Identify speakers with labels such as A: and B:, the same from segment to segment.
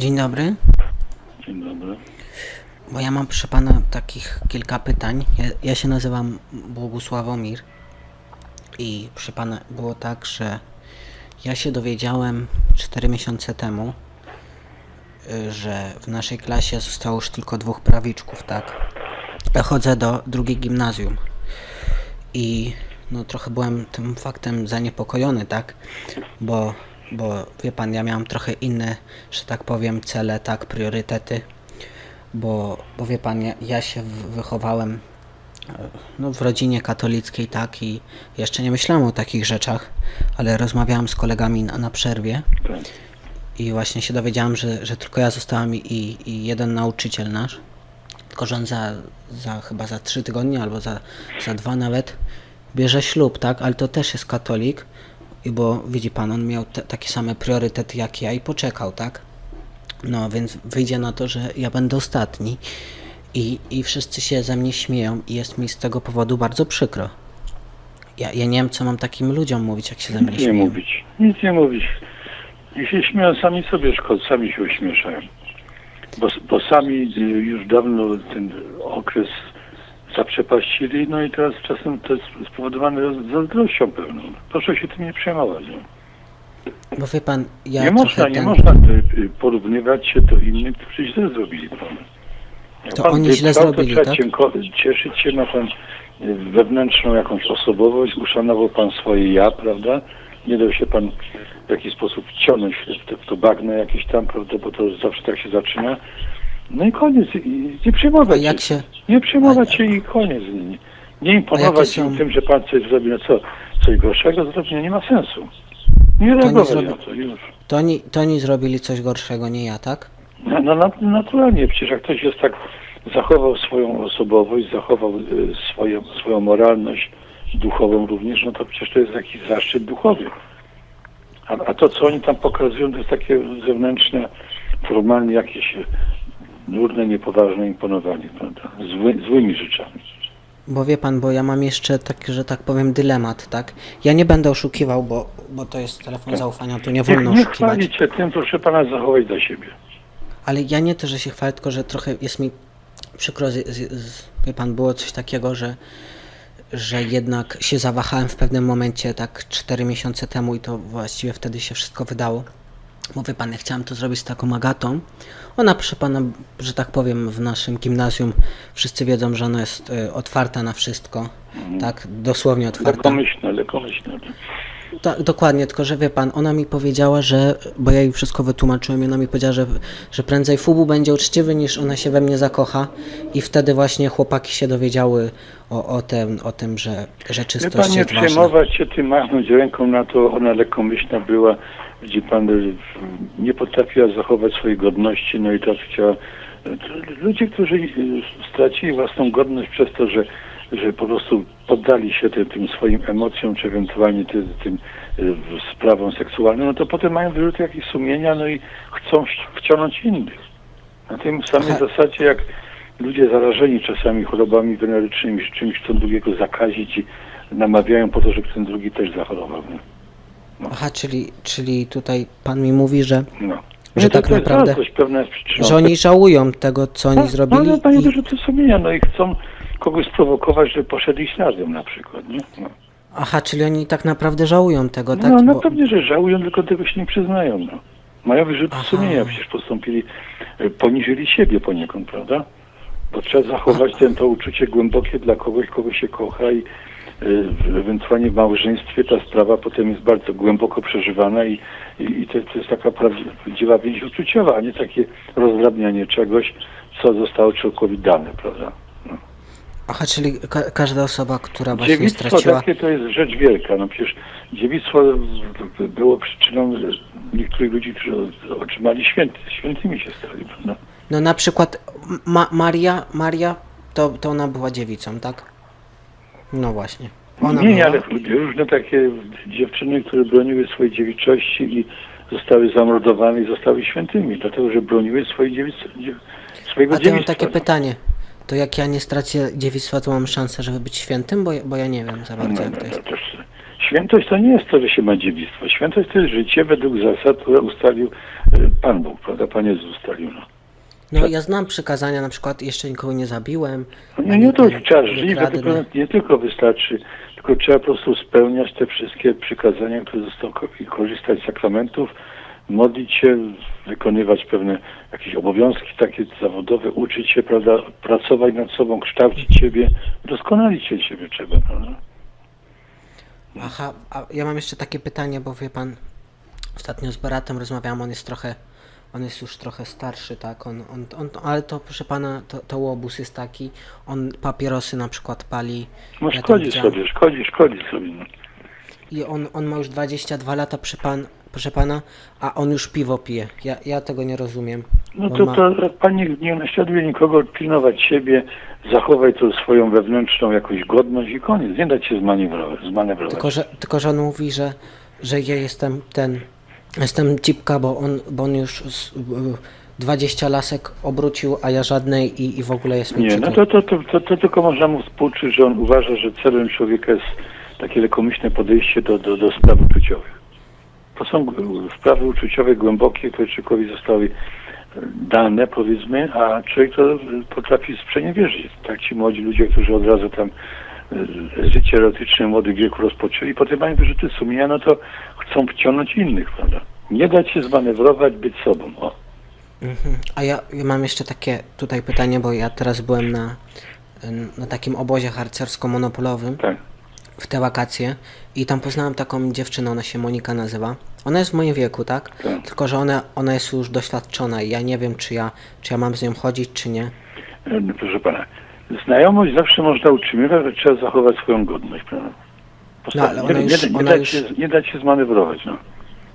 A: Dzień dobry.
B: Dzień dobry.
A: Bo ja mam proszę pana takich kilka pytań. Ja, ja się nazywam Błogusławomir i proszę pana było tak, że ja się dowiedziałem 4 miesiące temu, y, że w naszej klasie zostało już tylko dwóch prawiczków, tak? Ja chodzę do drugiej gimnazjum i no trochę byłem tym faktem zaniepokojony, tak? Bo, bo wie pan, ja miałem trochę inne, że tak powiem, cele, tak, priorytety bo, bo wie pan, ja, ja się wychowałem e, no, w rodzinie katolickiej, tak, i jeszcze nie myślałem o takich rzeczach, ale rozmawiałem z kolegami na, na przerwie
B: Tak.
A: i właśnie się dowiedziałem, że, że tylko ja zostałem i, i jeden nauczyciel nasz, tylko że on za, za chyba za trzy tygodnie albo za, za dwa nawet bierze ślub, tak, ale to też jest katolik, i bo widzi pan, on miał te, takie same priorytety jak ja i poczekał, tak? No, więc wyjdzie na to, że ja będę ostatni i, i wszyscy się ze mnie śmieją i jest mi z tego powodu bardzo przykro. Ja, ja nie wiem, co mam takim ludziom mówić, jak się ze mnie
B: Nic nie
A: śmieją.
B: mówić. Nic nie mówić. I się śmieją sami sobie szkodzą, sami się uśmieszają. Bo, bo sami y, już dawno ten okres zaprzepaścili, no i teraz czasem to jest spowodowane zazdrością pewną. Proszę się tym nie przejmować.
A: Bo wie pan, ja
B: nie można, nie
A: ten...
B: można y, y, porównywać się do innych, którzy źle zrobili. Prawda? Jak
A: To
B: pan
A: oni źle zrobili,
B: trzeba
A: tak?
B: Cieszyć się, ma pan y, wewnętrzną jakąś osobowość, uszanował pan swoje ja, prawda? Nie dał się pan w jakiś sposób wciągnąć w to bagno jakieś tam, prawda, bo to zawsze tak się zaczyna. No i koniec. I nie przejmować się.
A: się...
B: Nie przejmować się i koniec. Nie, nie imponować
A: są-
B: tym, że pan coś zrobił, no co, coś gorszego zrobił, no nie ma sensu. Nie reagować na to już.
A: To oni, to oni zrobili coś gorszego, nie ja, tak?
B: No, no nat- naturalnie, przecież jak ktoś jest tak, zachował swoją osobowość, zachował y, swoją, swoją moralność duchową również, no to przecież to jest jakiś zaszczyt duchowy. A, a to, co oni tam pokazują, to jest takie zewnętrzne, formalnie jakieś nudne, niepoważne imponowanie, prawda? Zły, złymi rzeczami.
A: Bo wie pan, bo ja mam jeszcze taki, że tak powiem, dylemat, tak? Ja nie będę oszukiwał, bo, bo to jest telefon zaufania, tu nie
B: Nie,
A: wolno
B: nie
A: oszukiwać.
B: chwalić się tym, proszę pana, zachować dla siebie.
A: Ale ja nie to, że się chwalę, tylko że trochę jest mi przykro, z, z, z, wie pan, było coś takiego, że, że jednak się zawahałem w pewnym momencie, tak 4 miesiące temu i to właściwie wtedy się wszystko wydało. Mówię pan, ja chciałem to zrobić z taką Agatą. Ona, proszę pana, że tak powiem, w naszym gimnazjum wszyscy wiedzą, że ona jest y, otwarta na wszystko. Tak, dosłownie otwarta.
B: Lekomyślne, lekomyślne.
A: Tak, dokładnie, tylko że wie pan, ona mi powiedziała, że, bo ja jej wszystko wytłumaczyłem i ona mi powiedziała, że, że prędzej Fubu będzie uczciwy niż ona się we mnie zakocha i wtedy właśnie chłopaki się dowiedziały o, o, tym, o tym, że, że
B: Wie pan nie
A: jest ważna.
B: przejmować się tym, machnąć ręką na to, ona lekkomyślna była, gdzie pan y, nie potrafiła zachować swojej godności, no i teraz chciała... Ludzie, którzy y, stracili własną godność przez to, że, że po prostu poddali się tym, tym swoim emocjom, czy ewentualnie tym, tym sprawom seksualnym, no to potem mają wyrzuty jakieś sumienia, no i chcą wciągnąć innych. Na tym samej
A: Aha.
B: zasadzie, jak ludzie zarażeni czasami chorobami wenerycznymi, czy czymś chcą drugiego zakazić i namawiają po to, żeby ten drugi też zachorował. nie?
A: Aha, czyli, czyli tutaj pan mi mówi, że,
B: No.
A: Że
B: to
A: tak
B: to jest
A: naprawdę-
B: pewna jest przyczyną.
A: że oni żałują tego, co oni
B: No,
A: zrobili
B: No, ale panie
A: i,
B: wyrzuty sumienia, no i chcą kogoś sprowokować, żeby poszedł śladem na przykład, nie? No,
A: Aha, czyli oni tak naprawdę żałują tego,
B: no,
A: tak?
B: no
A: Bo-
B: pewnie, że żałują, tylko tego się nie przyznają, no. Mają wyrzuty
A: Aha.
B: sumienia, przecież postąpili, e, poniżyli siebie poniekąd, prawda? Bo trzeba zachować ten, to uczucie głębokie dla kogoś, kogo się kocha i e, ewentualnie w małżeństwie ta sprawa potem jest bardzo głęboko przeżywana i, i, i to, to jest taka prawdziwa więź uczuciowa, a nie takie rozdrabnianie czegoś, co zostało człowiekowi dane, prawda?
A: Aha, czyli ka- każda osoba, która właśnie
B: Dziewictwo
A: straciła...
B: takie to jest rzecz wielka. No przecież dziewictwo było przyczyną niektórych ludzi, którzy otrzymali święty, świętymi się stali, prawda?
A: No na przykład Ma- Maria, Maria to, to ona była dziewicą, tak? No właśnie. Ona
B: nie,
A: była...
B: ale różne takie dziewczyny, które broniły swojej dziewiczości i zostały zamordowane i zostały świętymi, dlatego że broniły swojej dziewic, dziew, swojego
A: A to mam takie pytanie. To jak ja nie stracę dziewictwa, to mam szansę, żeby być świętym? Bo, ja- bo ja nie wiem za bardzo
B: no,
A: jak to jest.
B: Świętość to nie jest to, że się ma dziewictwo. Świętość to jest życie według zasad, które ustalił e, Pan Bóg, prawda? Pan Jezus ustalił. No.
A: No ja znam przykazania, na przykład jeszcze nikogo nie zabiłem.
B: No nie,
A: ani
B: nie to
A: ten-
B: trzeba
A: nie
B: żyć,
A: kradnę.
B: tylko, nie tylko wystarczy, tylko trzeba po prostu spełniać te wszystkie przykazania, które zostały, ko- i korzystać z sakramentów, modlić się, wykonywać pewne jakieś obowiązki takie zawodowe, uczyć się, prawda, pracować nad sobą, kształcić siebie, doskonalić się siebie trzeba, prawda?
A: Aha, a ja mam jeszcze takie pytanie, bo wie pan, ostatnio z Baratem rozmawiałam, on jest trochę, on jest już trochę starszy, tak, on, on, on ale to proszę pana, to, to łobuz jest taki, on papierosy na przykład pali.
B: No
A: ja
B: szkodzi sobie, szkodzi, szkodzi sobie. No.
A: I on, on ma już 22 lata, przy pan, proszę pana, a on już piwo pije. Ja, ja tego nie rozumiem.
B: No to,
A: ma-
B: to Pani nie naśladuje nikogo, pilnować siebie, zachowaj tą swoją wewnętrzną jakąś godność i koniec. Nie dać się zmanewrować. zmanewrować.
A: Tylko że, tylko, że on mówi, że, że ja jestem ten, jestem cipka, bo on, bo on już z, y, 20 lasek obrócił, a ja żadnej i, i w ogóle jest mi
B: Nie, no to, to, to, to, to tylko można mu współczuć, że on uważa, że celem człowieka jest takie lekomyślne podejście do, do, do spraw uczuciowych. To są sprawy uczuciowe głębokie, które człowiekowi zostały e, dane, powiedzmy, a człowiek to potrafi sprzeniewierzyć. Tak ci młodzi ludzie, którzy od razu tam e, życie erotyczne w młodym wieku rozpoczęli, potem mają wyrzuty sumienia, no to chcą wciągnąć innych, prawda? Nie dać się zmanewrować, być sobą. O.
A: Mhm. A ja, ja mam jeszcze takie tutaj pytanie, bo ja teraz byłem na, na takim obozie harcersko-monopolowym
B: Tak.
A: w te wakacje i tam poznałem taką dziewczynę, ona się Monika nazywa. Ona jest w moim wieku, tak?
B: Tak.
A: Tylko, że ona, ona jest już doświadczona i ja nie wiem, czy ja, czy ja mam z nią chodzić, czy nie.
B: E, no, Proszę pana, znajomość zawsze można utrzymywać, ale trzeba zachować swoją godność, prawda?
A: No, ale
B: nie,
A: ona
B: nie,
A: już-
B: nie,
A: ona
B: dać
A: już-
B: się, nie dać się zmanewrować, no.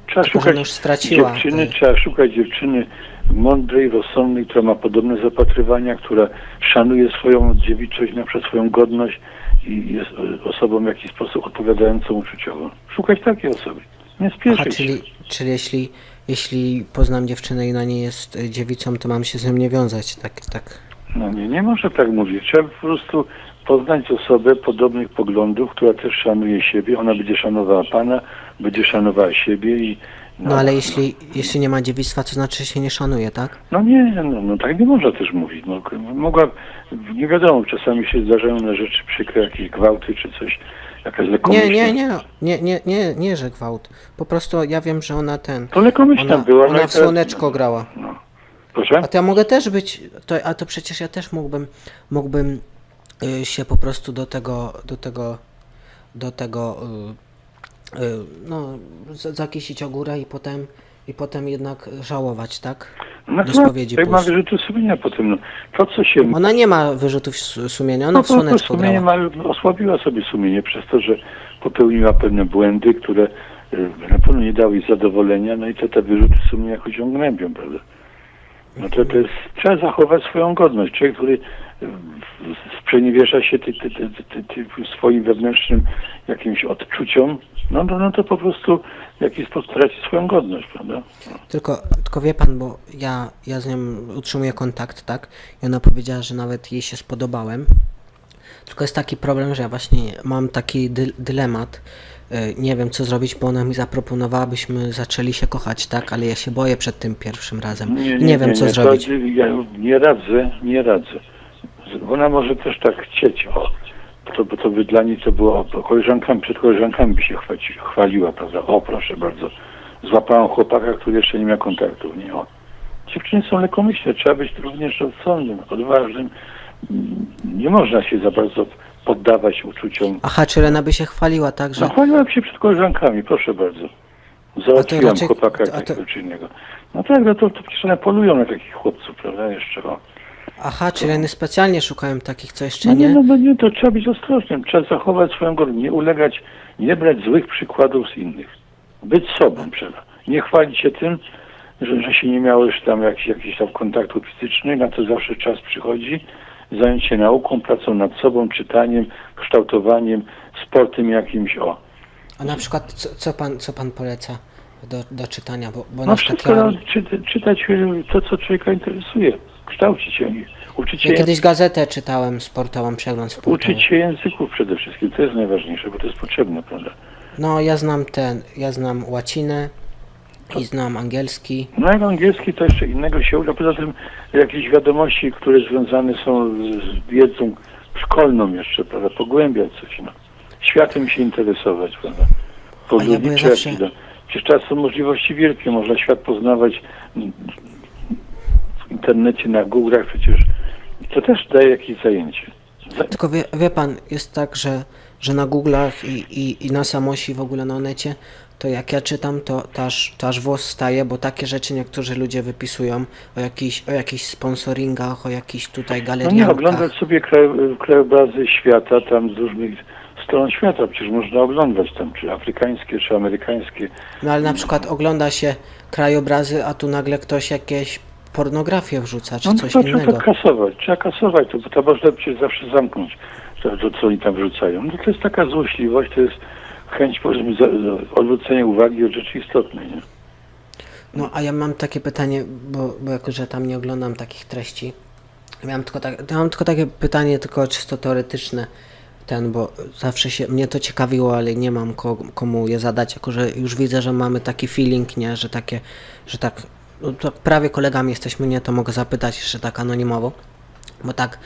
B: Trzeba
A: Tylko, że
B: szukać
A: ona już straciła
B: dziewczyny,
A: te-
B: trzeba szukać dziewczyny mądrej, rozsądnej, która ma podobne zapatrywania, która szanuje swoją dziewiczość, na przykład swoją godność i jest e, osobą w jakiś sposób odpowiadającą uczuciowo. Szukać takiej osoby. Nie
A: Aha,
B: spieszyć się.
A: czyli, czyli jeśli, jeśli poznam dziewczynę i ona nie jest y, dziewicą, to mam się z nią nie wiązać, tak, tak.
B: No nie, nie można tak mówić. Trzeba po prostu poznać osobę podobnych poglądów, która też szanuje siebie. Ona będzie szanowała Pana, będzie szanowała siebie i...
A: No ale jeśli, jeśli nie ma dziewictwa, to znaczy że się nie szanuje, tak?
B: No nie, no, no tak nie można też mówić. No, k- mogła, nie wiadomo, czasami się zdarzają na rzeczy przykre, jakieś gwałty czy coś, jakaś
A: Nie, nie, nie, nie, nie, nie, nie, że gwałt. Po prostu ja wiem, że ona ten,
B: To lekomyślna
A: ona,
B: była. no
A: ona w słoneczko grała.
B: No. Proszę?
A: A to ja mogę też być, to, a to przecież ja też mógłbym, mógłbym y, się po prostu do tego, do tego, do tego, y, y, no, zakisić o górę i potem, i potem jednak żałować, tak?
B: No
A: do spowiedzi
B: jak ma
A: pójść.
B: wyrzuty sumienia po tym, no. To, co się
A: Ona nie ma wyrzutów su- sumienia, ona
B: No
A: w słoneczko
B: sumienie
A: grała.
B: ma, osłabiła sobie sumienie przez to, że popełniła pewne błędy, które y, na pewno nie dały jej zadowolenia, no i to te wyrzuty sumienia jakoś ją gnębią, prawda? No to, to jest, trzeba zachować swoją godność. Człowiek, który sprzeniewierza się ty, ty, ty, swoim wewnętrznym jakimś odczuciom, no, no, no to po prostu w jakiś sposób traci swoją godność, prawda?
A: Tylko, tylko wie pan, bo ja, ja z nią utrzymuję kontakt, tak? I ona powiedziała, że nawet jej się spodobałem. Tylko jest taki problem, że ja właśnie mam taki dy, dylemat. Y, Nie wiem co zrobić, bo ona mi zaproponowała, byśmy zaczęli się kochać, tak? Ale ja się boję przed tym pierwszym razem. Nie, wiem co
B: nie,
A: zrobić.
B: Ja nie radzę, nie radzę. Ona może też tak chcieć, o, to, bo to by dla niej to było, o, koleżankami, przed koleżankami by się chwaci, chwaliła, prawda? O, proszę bardzo, złapałam chłopaka, który jeszcze nie miał kontaktów, nie, o. Dziewczyny są lekomyślne, trzeba być również rozsądnym, odważnym. Nie można się za bardzo poddawać uczuciom.
A: Aha, czy Lena by się chwaliła, tak? Że...
B: No, chwaliłam się przed koleżankami, proszę bardzo. Załatwiłam
A: raczej-
B: chłopaka
A: a to-
B: czy innego. No tak, no to, to przecież one polują na takich chłopców, prawda, jeszcze o.
A: Aha, czy Leny specjalnie szukają takich, co jeszcze
B: No nie,
A: nie?
B: no, no nie, to trzeba być ostrożnym, trzeba zachować swoją godność, nie ulegać, nie brać złych przykładów z innych. Być sobą trzeba. Nie chwalić się tym, że, że się nie miało już tam jakichś jakiś tam kontaktów fizycznych, na to zawsze czas przychodzi. Zająć się nauką, pracą nad sobą, czytaniem, kształtowaniem, sportem jakimś, o.
A: A na przykład, co, co, pan, co pan poleca do, do czytania? Bo, bo
B: No
A: na przykład
B: wszystko,
A: ja,
B: no, czy, czytać y, to, co człowieka interesuje, kształcić się, uczyć się,
A: ja kiedyś gazetę czytałem sportową, przegląd sportowy.
B: uczyć się języków przede wszystkim, to jest najważniejsze, bo to jest potrzebne, prawda?
A: No, ja znam ten, ja znam łacinę i znam angielski.
B: No jak angielski to jeszcze innego się uda. Poza tym jakieś wiadomości, które związane są z, z wiedzą szkolną jeszcze, prawda, pogłębiać coś, no. Światem się interesować, prawda.
A: A ja byłem zawsze-
B: no. Przecież teraz są możliwości wielkie, można świat poznawać internecie, na Google'ach przecież. To też daje jakieś zajęcie. Za-
A: Tylko wie, wie pan, jest tak, że, że na Google'ach i, i, i na samosi w ogóle na necie, to jak ja czytam, to, to, aż, włos staje, bo takie rzeczy niektórzy ludzie wypisują o jakichś, o jakichś sponsoringach, o jakichś tutaj
B: No
A: galeriach.
B: nie, oglądać sobie kraj, krajobrazy świata tam z różnych stron świata. Przecież można oglądać tam, czy afrykańskie, czy amerykańskie.
A: No ale na przykład ogląda się krajobrazy, a tu nagle ktoś jakieś pornografię wrzuca, czy
B: No
A: coś
B: to trzeba
A: innego.
B: kasować, trzeba kasować to, bo to można przecież zawsze zamknąć, to, to co oni tam wrzucają. No to jest taka złośliwość, to jest chęć odwrócenia uwagi od rzeczy istotnej. Nie?
A: No a ja mam takie pytanie, bo, bo jako, że tam nie oglądam takich treści, miałem tylko, tak, ja mam tylko takie pytanie, tylko czysto teoretyczne, ten, bo zawsze się, mnie to ciekawiło, ale nie mam ko, komu je zadać, jako że już widzę, że mamy taki feeling, nie, że takie, że tak, no, prawie kolegami jesteśmy, nie, to mogę zapytać jeszcze tak anonimowo, bo tak,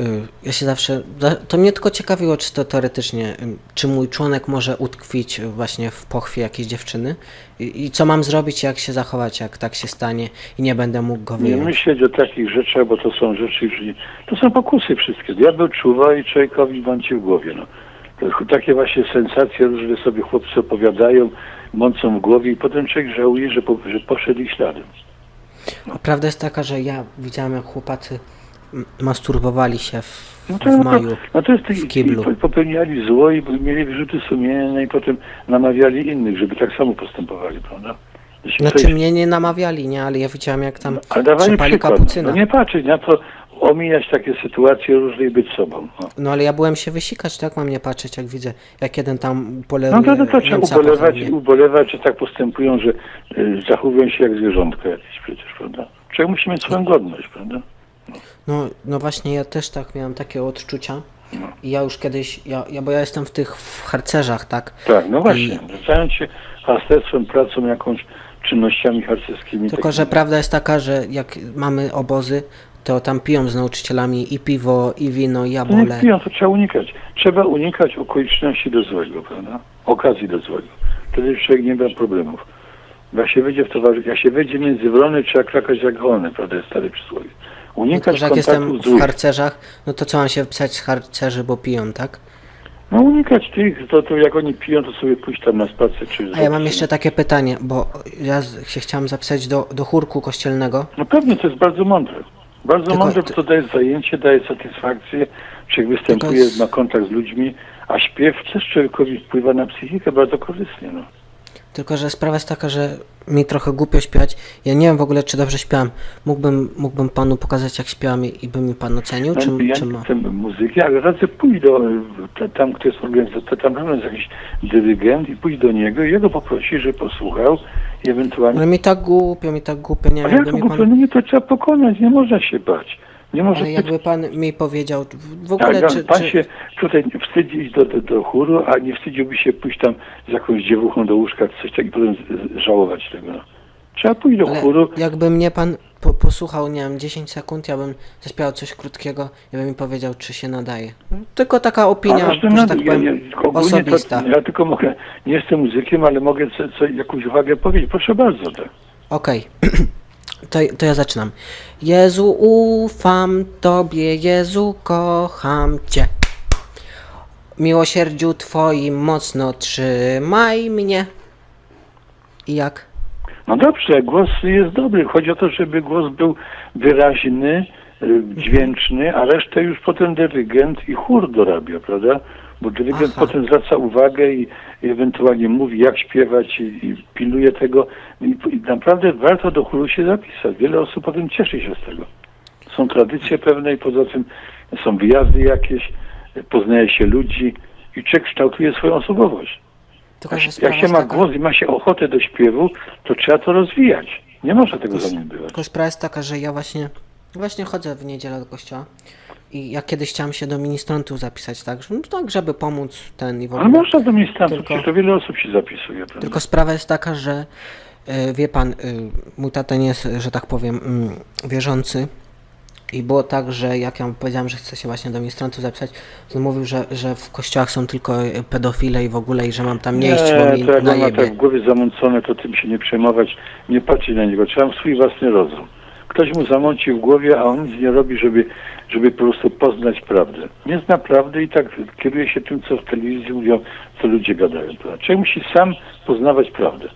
A: y, ja się zawsze, za- to mnie tylko ciekawiło czysto teoretycznie, y, czy mój członek może utkwić właśnie w pochwie jakiejś dziewczyny i, i co mam zrobić, jak się zachować, jak tak się stanie i nie będę mógł go
B: Nie
A: wyjąć.
B: myśleć o takich rzeczach, bo to są rzeczy już nie, to są pokusy wszystkie. Diabeł czuwa i człowiekowi mąci w głowie. No. To takie właśnie sensacje różne sobie chłopcy opowiadają, mącą w głowie i potem człowiek żałuje, że, po, że poszedł ich śladem.
A: A prawda jest taka, że ja widziałem jak chłopacy masturbowali się w,
B: No
A: w
B: to, no to,
A: maju.
B: no to jest
A: w kiblu.
B: po- popełniali zło i mieli wyrzuty sumienne i potem namawiali innych, żeby tak samo postępowali, prawda?
A: Znaczy
B: ktoś-
A: mnie nie namawiali, nie, ale ja widziałem jak tam
B: ale dawali przykład.
A: kapucyna.
B: No nie patrzeć na to, omijać takie sytuacje różne i być sobą. No,
A: No ale ja byłem się wysikać, tak mam nie patrzeć, jak widzę, jak jeden tam poleruje
B: no to, to, to trzeba ubolewać, ubolewać, że tak postępują, że y, zachowują się jak zwierzątka jakieś przecież, prawda? Człowiek musi mieć swoją godność, prawda?
A: No, no właśnie, ja też tak miałem takie odczucia.
B: No.
A: I ja już kiedyś, ja, ja, bo ja jestem w tych w harcerzach, tak?
B: Tak, no właśnie. Zająć się harcerstwem, pracą jakąś, czynnościami harcerskimi.
A: Tylko,
B: takimi.
A: że prawda jest taka, że jak mamy obozy, to tam piją z nauczycielami i piwo, i wino, i
B: To nie piją, to trzeba unikać. Trzeba unikać okoliczności do złego, prawda? Okazji do złego. Wtedy człowiek nie ma problemów. Jak się wyjdzie w towarzystwie, jak się wyjdzie między wrony, trzeba krakać jak wolny, prawda? Jest stare przysłowie. Unikać
A: że jak
B: kontaktu
A: jestem
B: z
A: w harcerzach, no to co mam się wpisać z harcerzy, bo piją, tak?
B: No unikać tych, to, to jak oni piją, to sobie pójść tam na spacer czy
A: A ja mam jeszcze takie pytanie, bo ja się chciałem zapisać do, do chórku kościelnego.
B: No pewnie, to jest bardzo mądre. Bardzo
A: Tylko-
B: mądre, bo to daje zajęcie, daje satysfakcję, człowiek występuje,
A: jest-
B: ma kontakt z ludźmi, a śpiew też człowiekowi wpływa na psychikę bardzo korzystnie, no.
A: Tylko, że sprawa jest taka, że mi trochę głupio śpiewać. Ja nie wiem w ogóle, czy dobrze śpiewam. Mógłbym, mógłbym panu pokazać, jak śpiewam i, i by mi pan ocenił, czy,
B: No, ja
A: czy
B: nie
A: ma?
B: chcę muzyki, ale radzę pójść do, tam, kto jest organizator, tam jest jakiś dyrygent i pójść do niego i jego poprosić, żeby posłuchał i ewentualnie...
A: Ale mi tak głupio, mi tak głupio, nie
B: Ale
A: wiem,
B: jak
A: jakby
B: to
A: mi
B: głupio,
A: pan...
B: no nie, to trzeba pokonać, nie można się bać. Nie może
A: Ale jakby pan mi powiedział, w- ogóle,
B: tak,
A: czy,
B: pan
A: czy...
B: się tutaj wstydzi iść do, do, do chóru, a nie wstydziłby się pójść tam z jakąś dziewuchą do łóżka, czy coś takiego, i potem z- z- żałować tego. No. Trzeba pójść do
A: Ale
B: chóru,
A: jakby mnie pan po, posłuchał, nie wiem, 10 sekund, ja bym zaśpiewał coś krótkiego, ja bym mi powiedział, czy się nadaje. Tylko taka opinia, że tak powiem,
B: ja, ogólnie
A: osobista.
B: To, ja tylko mogę, nie jestem muzykiem, ale mogę co, co, jakąś uwagę powiedzieć. Proszę bardzo, tak.
A: Okej. To, to ja zaczynam. Jezu, ufam Tobie, Jezu, kocham Cię. Miłosierdziu Twoim mocno trzymaj mnie. I jak?
B: No dobrze, głos jest dobry. Chodzi o to, żeby głos był wyraźny, y, dźwięczny, a resztę już potem dyrygent i chór dorabia, prawda? Bo dyrygent
A: Aha.
B: potem zwraca uwagę i, i ewentualnie mówi, jak śpiewać i, i pilnuje tego. I, I naprawdę warto do chóru się zapisać. Wiele osób potem cieszy się z tego. Są tradycje pewne i poza tym są wyjazdy jakieś, poznaje się ludzi i człowiek kształtuje swoją osobowość.
A: Tylko,
B: Jak, jak się ma
A: taka,
B: głos i ma się ochotę do śpiewu, to trzeba to rozwijać. Nie można tego zaniedbywać.
A: Tylko sprawa jest taka, że ja właśnie, właśnie chodzę w niedzielę do kościoła i ja kiedyś chciałem się do ministrantu zapisać, tak, że- no, tak żeby pomóc ten i w
B: Ale
A: ogóle.
B: można do ministrantów,
A: Tylko-
B: to wiele osób się zapisuje, prawda?
A: Tylko sprawa jest taka, że e, wie pan, e, mój tata nie jest, że tak powiem, mm, wierzący. I było tak, że jak ja mu powiedziałem, że chcę się właśnie do ministrantu zapisać, to on mówił, że, że w kościołach są tylko e, pedofile i w ogóle i że mam tam nie iść, bo mi
B: to jak on ma
A: najebie.
B: tak w głowie zamącone, to tym się nie przejmować, nie patrzeć na niego. Trzeba swój własny rozum. Ktoś mu zamąci w głowie, a on nic nie robi, żeby, żeby po prostu poznać prawdę. Nie zna prawdy i tak kieruje się tym, co w telewizji mówią, co ludzie gadają. prawda? Człowiek musi sam poznawać prawdę.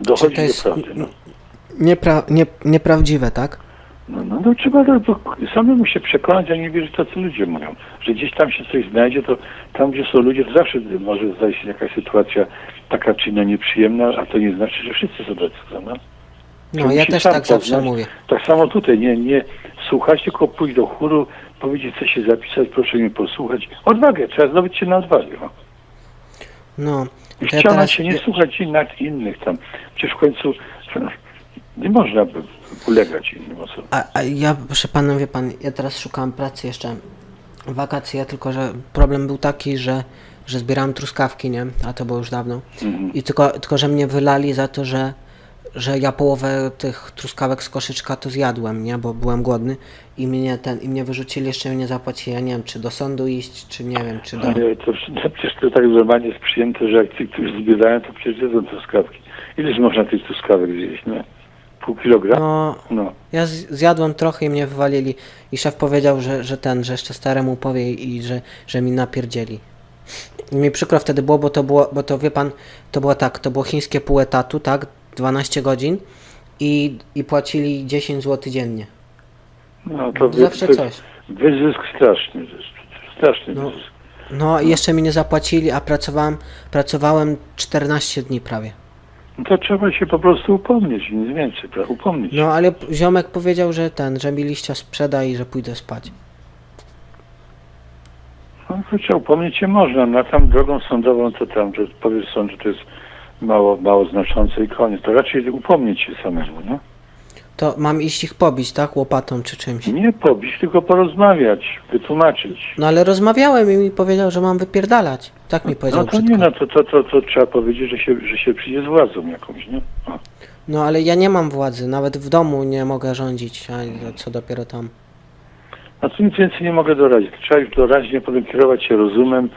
B: Dochodzi
A: to jest-
B: do prawdy. No.
A: Niepra, nie, nieprawdziwe, tak?
B: No, no, no trzeba to, to samemu się przekonać, a nie wierzyć to, co ludzie mówią. Że gdzieś tam się coś znajdzie, to tam, gdzie są ludzie, to zawsze może zajść jakaś sytuacja taka czy inna nieprzyjemna, a to nie znaczy, że wszyscy są tacy?
A: No,
B: Człowiek
A: ja też tak zawsze
B: poznać.
A: mówię.
B: Tak samo tutaj, nie, nie słuchać, tylko pójść do chóru, powiedzieć, chcę się zapisać, proszę mnie posłuchać. Odwagę, trzeba zdobyć się na odwagę. No.
A: No,
B: I
A: ja teraz,
B: się, nie słuchać innych, innych tam. Przecież w końcu nie można by ulegać innym osobom.
A: a, a ja, proszę pana, wie pan, ja teraz szukałem pracy jeszcze wakacje, tylko że problem był taki, że, że zbierałem truskawki, nie? A to było już dawno.
B: Mhm.
A: I tylko, tylko, że mnie wylali za to, że, że ja połowę tych truskawek z koszyczka to zjadłem, nie? Bo byłem głodny i mnie ten, i mnie wyrzucili, jeszcze mnie zapłacili, ja nie wiem, czy do sądu iść, czy nie wiem, czy do...
B: Ale to, no, przecież to tak normalnie jest przyjęte, że jak ci, którzy zbierają, to przecież jedzą truskawki. Ileż można tych truskawek zjeść, no? Pół kilogramu?
A: No,
B: No.
A: ja z- zjadłem trochę i mnie wywalili. I szef powiedział, że, że ten, że jeszcze staremu powie i że, że mi napierdzieli. I mi przykro wtedy było, bo to było, bo to wie pan, to było tak, to było chińskie pół etatu, tak, 12 godzin i, i płacili 10 zł dziennie.
B: no to wy-
A: Zawsze
B: wy-
A: coś.
B: Wyzysk straszny, straszny
A: No.
B: wyzysk.
A: No i jeszcze mi nie zapłacili, a pracowałem, pracowałem 14 dni prawie.
B: No to trzeba się po prostu upomnieć, nic więcej, prawda? Upomnieć.
A: No ale ziomek powiedział, że ten, że mi liścia sprzeda i że pójdę spać.
B: No kurczę, upomnieć się można, no a tam drogą sądową to tam, że powiesz sąd, że to jest mało, mało znaczące i koniec. To raczej upomnieć się samemu, no.
A: To mam iść ich pobić, tak, łopatą czy czymś.
B: Nie pobić, tylko porozmawiać, wytłumaczyć.
A: No ale rozmawiałem i mi powiedział, że mam wypierdalać. Tak mi powiedział
B: No to
A: brzydko.
B: nie, no to, to, to, to trzeba powiedzieć, że się, że się przyjdzie z władzą jakąś, nie? O.
A: No ale ja nie mam władzy, nawet w domu nie mogę rządzić, a co dopiero tam.
B: A tu nic więcej nie mogę doradzić. Trzeba już doraźnie potem kierować się rozumem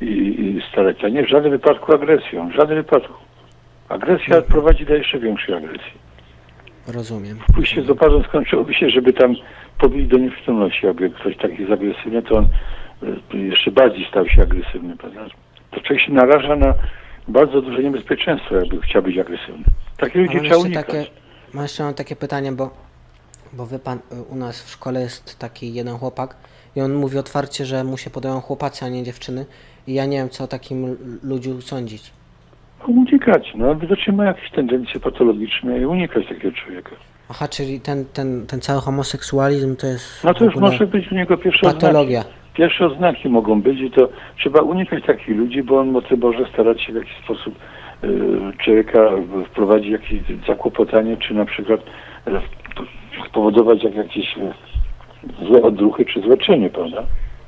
B: i, i starać a nie w żadnym wypadku agresją, w żadnym wypadku. Agresja prowadzi do jeszcze większej agresji.
A: Rozumiem.
B: Pójście z oparzą skończyłoby się, żeby tam pobili do nieprzytomności, jakby ktoś taki jest agresywny, to on e, jeszcze bardziej stał się agresywny, prawda? To człowiek się naraża na bardzo duże niebezpieczeństwo, jakby chciał być agresywny. Takie
A: A
B: ludzi
A: mam
B: trzeba unikać.
A: takie, mam jeszcze mam takie pytanie, bo, bo wie pan, y, u nas w szkole jest taki jeden chłopak i on mówi otwarcie, że mu się podają chłopacy, a nie dziewczyny. I ja nie wiem, co o takim ludziu sądzić.
B: Unikać, no widocznie ma jakieś tendencje patologiczne i unikać takiego człowieka.
A: Aha, czyli ten, ten, ten cały homoseksualizm to jest
B: No to już może być u niego pierwsze oznaki.
A: patologia.
B: Pierwsze oznaki mogą być i to trzeba unikać takich ludzi, bo on może Boże starać się w jakiś sposób e, człowieka wprowadzić jakieś zakłopotanie, czy na przykład e, spowodować jak jakieś e, złe odruchy czy złe czyny, prawda?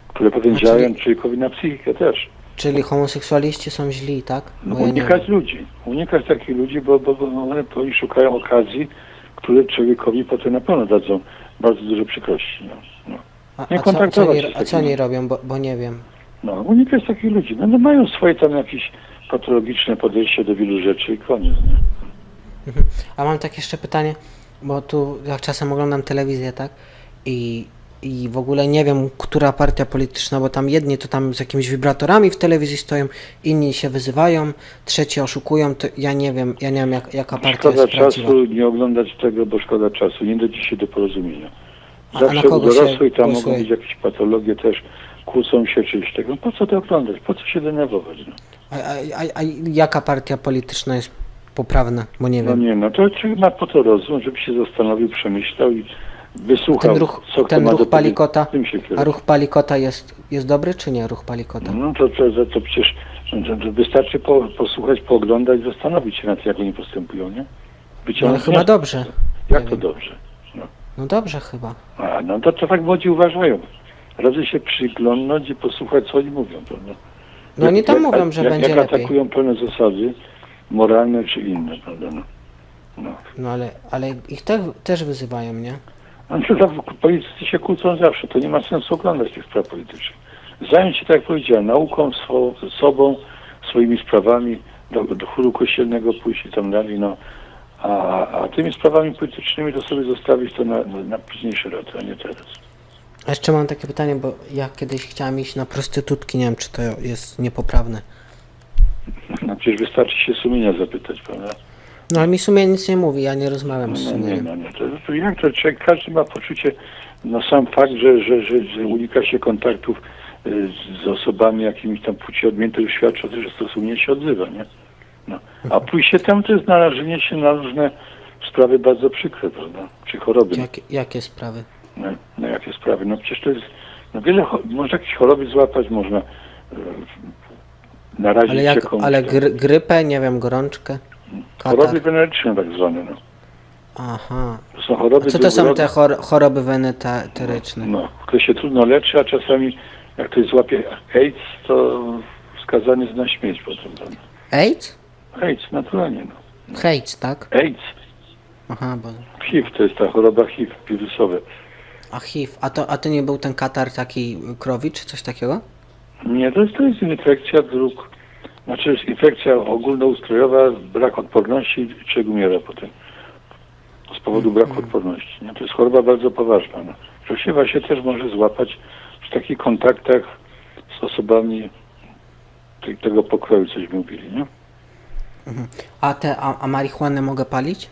B: Które potem
A: A czyli-
B: działają człowiekowi na psychikę też.
A: Czyli homoseksualiści są źli, tak?
B: No,
A: ja nie
B: unikać
A: wiem.
B: ludzi. Unikać takich ludzi, bo, bo, bo one oni szukają okazji, które człowiekowi potem na pewno dadzą bardzo duże przykrości. No, no.
A: A,
B: nie
A: a, co, co,
B: kontaktować się
A: oni, a co oni robią, bo, bo nie wiem.
B: No, unikać takich ludzi. No, no mają swoje tam jakieś patologiczne podejście do wielu rzeczy i koniec. Nie?
A: A mam takie jeszcze pytanie, bo tu jak czasem oglądam telewizję, tak? I, I w ogóle nie wiem, która partia polityczna, bo tam jedni to tam z jakimiś wibratorami w telewizji stoją, inni się wyzywają, trzeci oszukują, to ja nie wiem, ja nie wiem jak, jaka partia
B: Szkoda
A: jest prawdziwa.
B: czasu nie oglądać tego, bo szkoda czasu. Nie dojdzie się do porozumienia. Zawsze u dorosłych tam mogą
A: głosuje?
B: być jakieś patologie też, kłócą się czyś tego. No, po co to oglądać? Po co się denerwować? No,
A: A, a, a, a jaka partia polityczna jest poprawna, bo nie
B: no
A: wiem.
B: nie, no to człowiek ma po to rozum, żeby się zastanowił, przemyślał i wysłuchał,
A: Ten ruch,
B: co
A: ten ruch Palikota,
B: Tym się kieruje.
A: a ruch Palikota jest, jest dobry czy nie, ruch Palikota?
B: No to, to, to, to przecież to, wystarczy po, posłuchać, pooglądać, zastanowić się nad tym, jak oni postępują, nie?
A: No, ale
B: Wyciągnąć
A: chyba
B: wnioski.
A: dobrze.
B: Jak to dobrze?
A: No dobrze chyba.
B: A, no to, to tak młodzi uważają. radzę się przyglądnąć i posłuchać, co oni mówią, prawda?
A: No oni tam
B: Jak-
A: mówią, że
B: jak,
A: będzie
B: jak
A: lepiej.
B: atakują pewne zasady moralne czy inne, prawda? No. No.
A: No ale, ale ich te, też wyzywają, nie?
B: Za- politycy się kłócą zawsze, to nie ma sensu oglądać tych spraw politycznych. Zająć się, tak jak powiedziałem, nauką, sobą, swoimi sprawami, do, do chóru kościelnego pójść i tam dalej, no. A, a tymi sprawami politycznymi to sobie zostawić to na, na, na późniejsze lata, a nie teraz.
A: A jeszcze mam takie pytanie, bo ja kiedyś chciałem iść na prostytutki, nie wiem czy to jest niepoprawne.
B: No przecież wystarczy się sumienia zapytać, prawda?
A: No ale mi sumienie nic nie mówi, ja nie rozmawiam z
B: No nie,
A: sumieniem.
B: no nie. To, to jak to człowiek, każdy ma poczucie, no sam fakt, że, że, że, że unika się kontaktów y, z osobami jakimiś tam płci już świadczy o tym, że stosunnie się odzywa, nie? No. A pójście tam to jest narażenie się na różne sprawy bardzo przykre, prawda? Czy choroby.
A: Jakie, jakie sprawy?
B: No, no jakie sprawy? No przecież to jest, no wiele, cho- można jakieś choroby złapać, można y, narazić
A: Ale
B: się
A: jak,
B: komuś.
A: ale
B: tam.
A: gry, grypę, nie wiem, gorączkę?
B: Choroby
A: Katar.
B: weneryczne tak zwane, no.
A: Aha.
B: To są choroby
A: A co to są te chor choroby weneteryczne?
B: No, które się trudno leczy, a czasami jak ktoś złapie AIDS, to skazany jest na śmierć potem. Tam.
A: AIDS?
B: AIDS, naturalnie. No.
A: AIDS, tak?
B: AIDS,
A: Aha, bo...
B: HIV to jest ta choroba HIV wirusowa.
A: A HIV, a to, a to nie był ten katar taki krowi, czy coś takiego?
B: Nie, to jest, to jest infekcja dróg. Znaczy jest infekcja ogólnoustrojowa, brak odporności człowiek umiera potem. Z powodu braku odporności. Nie? To jest choroba bardzo poważna. No. Przesiewa się też może złapać w takich kontaktach z osobami te- tego pokroju, coś mówili. Nie?
A: A te, a, a marihuanę mogę palić?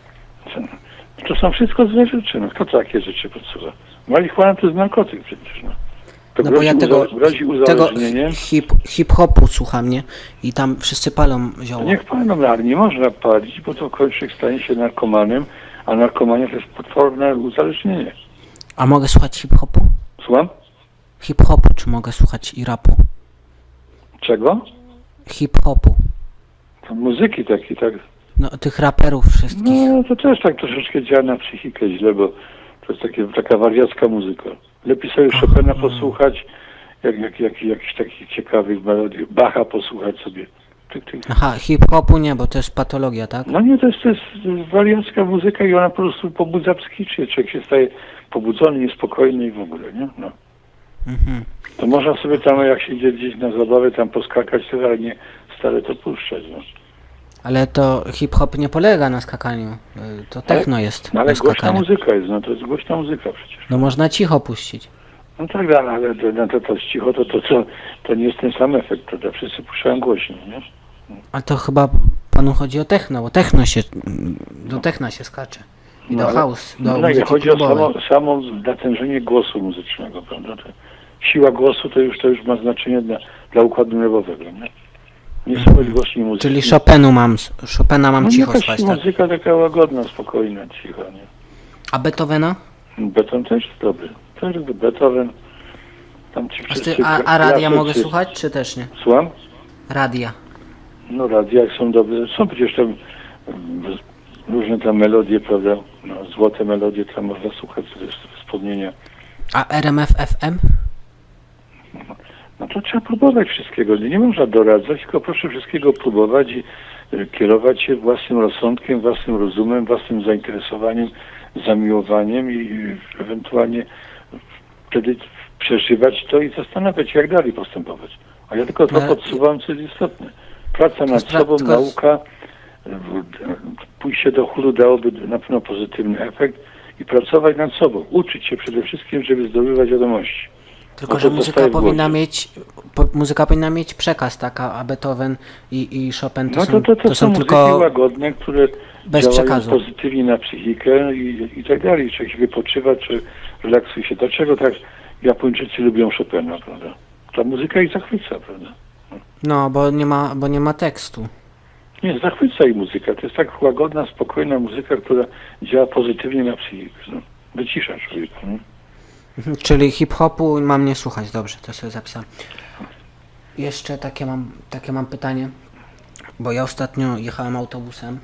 B: To są wszystko złe rzeczy. No kto takie rzeczy podsuwa? Marihuana to jest narkotyk przecież. No, to
A: No bo
B: grozi,
A: ja tego,
B: uza- grozi
A: tego
B: uzależnieniem.
A: hip, hip-hopu słucham, nie? I tam wszyscy palą zioło.
B: Niech paną, no, ale nie można palić, bo to kończy stanie się narkomanem, a narkomania to jest potworne uzależnienie.
A: A mogę słuchać hip-hopu?
B: Słucham?
A: Hip-hopu, czy mogę słuchać i rapu?
B: Czego?
A: Hip-hopu.
B: To muzyki takiej, tak.
A: No, tych raperów wszystkich.
B: No to też tak troszeczkę działa na psychikę źle, bo to jest takie, taka wariacka muzyka. Lepiej sobie Chopina posłuchać, jak, jak, jak jakichś takich ciekawych melodii. Bacha posłuchać sobie. Tyk, tyk.
A: Aha, hip-hopu nie, bo to jest patologia, tak?
B: No nie, to jest, to jest wariacka muzyka i ona po prostu pobudza psychicznie. Człowiek się staje pobudzony, niespokojny i w ogóle, nie? No.
A: Mhm.
B: To można sobie tam, jak się idzie gdzieś na zabawę, tam poskakać, ale nie stale to puszczać. No,
A: Ale to hip-hop nie polega na skakaniu. Y, To techno jest
B: no ale
A: bez
B: głośna
A: skakania.
B: muzyka jest, no to jest głośna muzyka przecież.
A: No można cicho puścić.
B: No tak dalej, ale to, no to, to cicho, to, to, to, to nie jest ten sam efekt, prawda? Wszyscy puszczają głośno, nie?
A: A to chyba panu chodzi o techno, bo techno się, do techna się skacze. I
B: No
A: do
B: ale-
A: house, do
B: No nie,
A: muzyki
B: chodzi o
A: klubowej.
B: samo, samo natężenie głosu muzycznego, prawda? To, siła głosu to już, to już ma znaczenie dla, dla układu nerwowego, nie? Nie muzyki.
A: Czyli Chopinu mam, Chopina mam
B: no,
A: cicho
B: jakaś
A: spać, tak?
B: muzyka taka łagodna, spokojna, cicha, nie?
A: A Beethovena?
B: Beethoven też jest dobry. Też Beethoven. Tam ci
A: A, ty,
B: wszyscy
A: a, a radia mogę słuchać, czy też nie?
B: Słucham?
A: Radia.
B: No radia jak są dobre. Są przecież tam mm, różne tam melodie, prawda? No, złote melodie tam można słuchać z wspomnienia.
A: A RMF FM?
B: No to trzeba próbować wszystkiego. Nie można doradzać, tylko proszę wszystkiego próbować i e, kierować się własnym rozsądkiem, własnym rozumem, własnym zainteresowaniem, zamiłowaniem i ewentualnie wtedy przeżywać to i zastanawiać się, jak dalej postępować. A ja tylko to
A: Ale-
B: podsuwam, co jest istotne. Praca nad sobą, nauka, w- pójście do chóru dałoby na pewno pozytywny efekt i pracować nad sobą. Uczyć się przede wszystkim, żeby zdobywać wiadomości.
A: Tylko,
B: No
A: że
B: to
A: muzyka powinna mieć, po, muzyka powinna mieć przekaz, tak? A Beethoven i, i Chopin to
B: No
A: są,
B: to, to, to, są muzyki
A: tylko
B: łagodne, które
A: bez przekazu.
B: pozytywnie na psychikę i, i tak dalej. Człowiek wypoczywa, czy relaksuje się. Dlaczego tak Japończycy lubią Chopina, prawda? Ta muzyka ich zachwyca, prawda?
A: No, bo nie ma, bo nie ma tekstu.
B: Nie, zachwyca ich muzyka. To jest tak łagodna, spokojna muzyka, która działa pozytywnie na psychikę. No. Wycisza człowieka. No.
A: Czyli hip-hopu mam nie słuchać, dobrze, to sobie zapisałem. Jeszcze takie mam, takie mam pytanie, bo ja ostatnio jechałem autobusem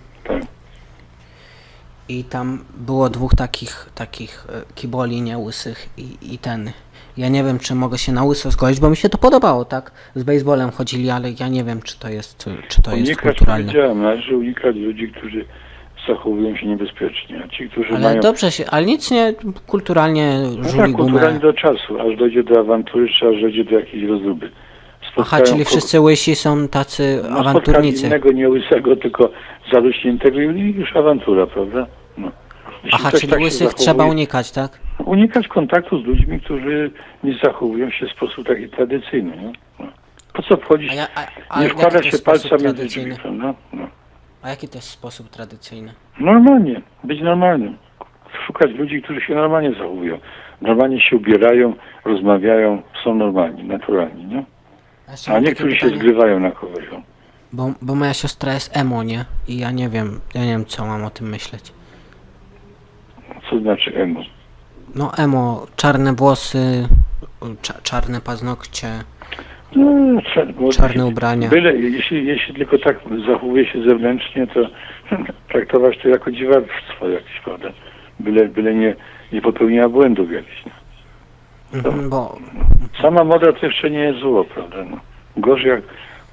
A: i tam było dwóch takich, takich e, kiboli niełysych i, i ten. Ja nie wiem, czy mogę się na łyso zgodzić, bo mi się to podobało, tak? Z baseballem chodzili, ale ja nie wiem, czy to jest, czy to jest
B: unikać,
A: kulturalne.
B: powiedziałem, należy unikać ludzi, którzy zachowują się niebezpiecznie, a ci, którzy
A: Ale
B: mają...
A: dobrze się, ale nic nie kulturalnie
B: No
A: żuli
B: tak,
A: gumę.
B: kulturalnie do czasu, aż dojdzie do awantury, czy aż dojdzie do jakiejś rozruby.
A: Aha,
B: Spotkają
A: czyli
B: kogo-
A: wszyscy łysi są tacy
B: no,
A: awanturnicy.
B: innego niełysego, tylko zarośniętego i już awantura, prawda? No.
A: Aha, czyli
B: tak
A: łysych
B: zachowuje-
A: trzeba unikać, tak?
B: Unikać kontaktu z ludźmi, którzy nie zachowują się w sposób taki tradycyjny. Nie? No. Po co wchodzić?
A: A, ja, a, a
B: nie wkłada się palca między drzwi, prawda? No.
A: A jaki to jest sposób tradycyjny?
B: Normalnie, być normalnym. Szukać ludzi, którzy się normalnie zachowują. Normalnie się ubierają, rozmawiają, są normalni, naturalni, nie?
A: A jeszcze
B: A
A: mam takie
B: niektórzy się
A: pytanie,
B: zgrywają na kogoś. o.
A: Bo, bo moja siostra jest emo, nie? I ja nie wiem, ja nie wiem co mam o tym myśleć.
B: Co znaczy emo?
A: No emo, czarne włosy, cza, czarne paznokcie,
B: No,
A: czarne ubrania.
B: Byle, jeśli, jeśli tylko tak zachowuje się zewnętrznie, to traktować to jako dziwactwo jakieś, prawda? Byle, byle nie, nie popełniła błędów jakichś. No.
A: Mhm, bo
B: Sama moda to jeszcze nie jest zło, prawda? No. Gorzej jak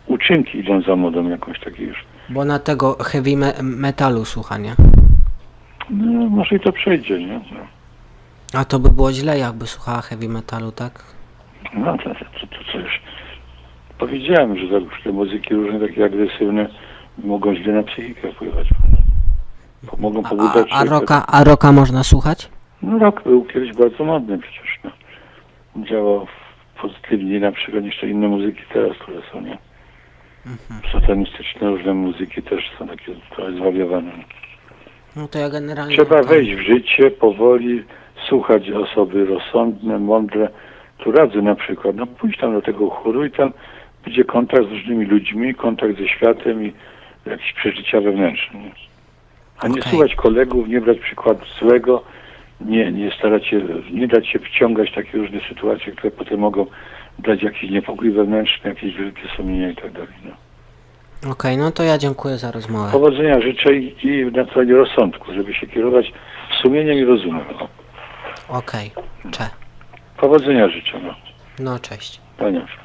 B: uczynki idą za modą jakąś takiej już.
A: Bo na tego heavy me metalu słucha, nie?
B: No, może i to przejdzie, nie? No,
A: A to by było źle, jakby słuchała heavy metalu, tak?
B: no to, to, to, to już powiedziałem, że za- te muzyki różne, takie agresywne mogą źle na psychikę wpływać, Mogą
A: A,
B: pobudzać...
A: a, a, roka, a roka można słuchać?
B: No rok był kiedyś bardzo modny przecież, no. Działał pozytywnie na przykład niż te inne muzyki teraz, które są, nie? Satanistyczne różne muzyki też są takie trochę zwariowane.
A: No to ja generalnie...
B: Trzeba
A: tam-
B: wejść w życie powoli, słuchać osoby rozsądne, mądre. Tu radzę na przykład, no pójść tam do tego chóru i tam będzie kontakt z różnymi ludźmi, kontakt ze światem i jakieś przeżycia wewnętrzne. A nie
A: Okej.
B: słuchać kolegów, nie brać przykładu złego, nie, nie starać się, nie dać się wciągać w takie różne sytuacje, które potem mogą dać jakiś niepokój wewnętrzny, jakieś wielkie sumienia i tak dalej. No.
A: Okej, no to ja dziękuję za rozmowę.
B: Powodzenia życzę i, i naturalnie rozsądku, żeby się kierować sumieniem i rozumem. O.
A: Okej, cze.
B: Powodzenia życzę. No.
A: No cześć.
B: Się.